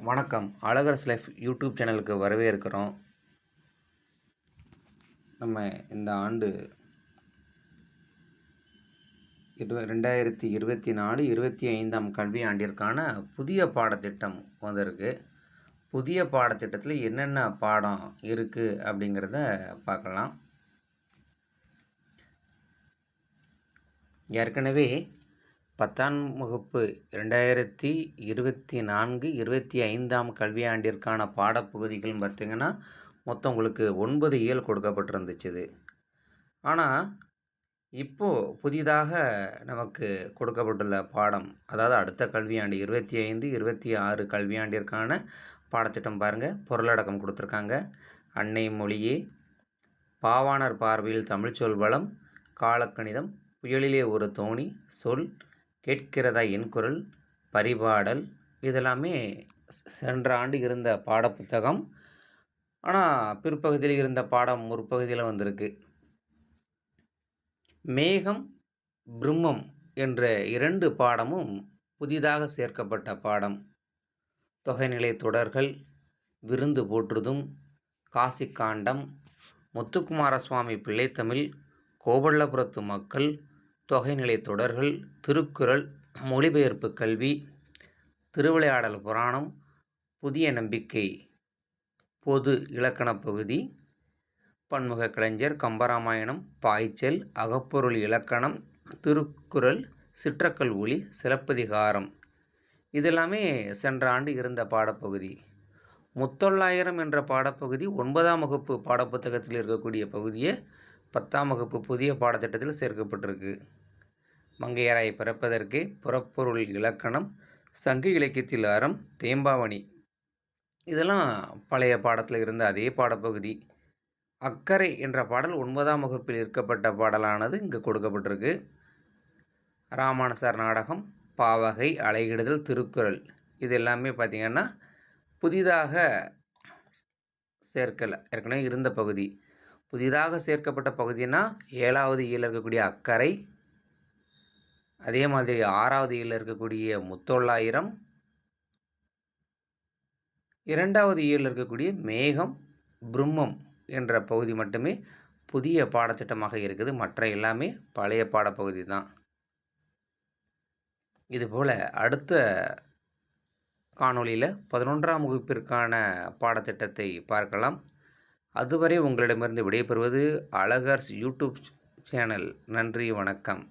வணக்கம். அழகர்ஸ் life YouTube சேனலுக்கு வரவேற்கிறோம் நம்ம இந்த ஆண்டு இரு ரெண்டாயிரத்தி இருபத்தி நாலு இருபத்தி ஐந்தாம் கல்வி ஆண்டிற்கான புதிய பாடத்திட்டம் வந்திருக்கு. புதிய பாடத்திட்டத்தில் என்னென்ன பாடம் இருக்குது அப்படிங்கிறத பார்க்கலாம். ஏற்கனவே பத்தாம் வகுப்பு ரெண்டாயிரத்தி இருபத்தி நான்கு இருபத்தி ஐந்தாம் கல்வியாண்டிற்கான பாடப்பகுதிகள் பார்த்திங்கன்னா மொத்தம் உங்களுக்கு ஒன்பது இயல் கொடுக்கப்பட்டிருந்துச்சு ஆனால் இப்போது புதிதாக நமக்கு கொடுக்கப்பட்டுள்ள பாடம் அதாவது அடுத்த கல்வியாண்டு இருபத்தி ஐந்து இருபத்தி ஆறு கல்வியாண்டிற்கான பாடத்திட்டம் பாருங்கள் பொருளடக்கம் கொடுத்துருக்காங்க. அன்னை மொழியே பாவாணர் பார்வையில் தமிழ்ச்சொல் வளம் காலக்கணிதம் புயலிலே ஒரு தோணி சொல் கேட்கிறதா என் குரல்? பரிபாடல். இதெல்லாமே சென்ற ஆண்டு இருந்த பாடப்புத்தகம். ஆனால் பிற்பகுதியில் இருந்த பாடம் முற்பகுதியில் வந்திருக்கு. மேகம் பிரம்மம் என்ற இரண்டு பாடமும் புதிதாக சேர்க்கப்பட்ட பாடம். தொகைநிலை தொடர்கள் விருந்து போற்றுதும் காசிக்காண்டம் முத்துக்குமார சுவாமி பிள்ளைத்தமிழ் கோவல்லபுரத்து மக்கள் தொகைநிலை தொடர்கள் திருக்குறள் மொழிபெயர்ப்பு கல்வி திருவிளையாடல் புராணம் புதிய நம்பிக்கை பொது இலக்கணப் பகுதி பன்முக கலைஞர் கம்பராமாயணம் பாய்ச்சல் அகப்பொருள் இலக்கணம் திருக்குறள் சிற்றக்கல் ஒளி சிலப்பதிகாரம். இதெல்லாமே சென்ற ஆண்டு இருந்த பாடப்பகுதி. முத்தொள்ளாயிரம் என்ற பாடப்பகுதி ஒன்பதாம் வகுப்பு பாடப்புத்தகத்தில் இருக்கக்கூடிய பகுதியை பத்தாம் வகுப்பு புதிய பாடத்திட்டத்தில் சேர்க்கப்பட்டிருக்கு. மங்கையராய் பிறப்பதற்கே புறப்பொருள் இலக்கணம் சங்க இலக்கியத்தில் அறம் தேம்பாவணி. இதெல்லாம் பழைய பாடத்தில் இருந்த அதே பாடப்பகுதி. அக்கறை என்ற பாடல் ஒன்பதாம் வகுப்பில் இருக்கப்பட்ட பாடலானது இங்கே கொடுக்கப்பட்டிருக்கு. ராமானுசார் நாடகம் பாவகை அலைகிடுதல் திருக்குறள். இது எல்லாமே பார்த்திங்கன்னா புதிதாக சேர்க்கலை. ஏற்கனவே இருந்த பகுதி. புதிதாக சேர்க்கப்பட்ட பகுதினா ஏழாவது ஈயில் இருக்கக்கூடிய அக்கறை அதே மாதிரி ஆறாவது ஈயில் இருக்கக்கூடிய முத்தொள்ளாயிரம் இரண்டாவது ஈயில் இருக்கக்கூடிய மேகம் பிரம்மம் என்ற பகுதி மட்டுமே புதிய பாடத்திட்டமாக இருக்குது. மற்ற எல்லாமே பழைய பாடப்பகுதி தான். இதுபோல் அடுத்த காணொளியில் பதினொன்றாம் வகுப்பிற்கான பாடத்திட்டத்தை பார்க்கலாம். அதுவரை உங்களிடமிருந்து விடைபெறுவது அழகர்ஸ் யூடியூப் சேனல். நன்றி வணக்கம்.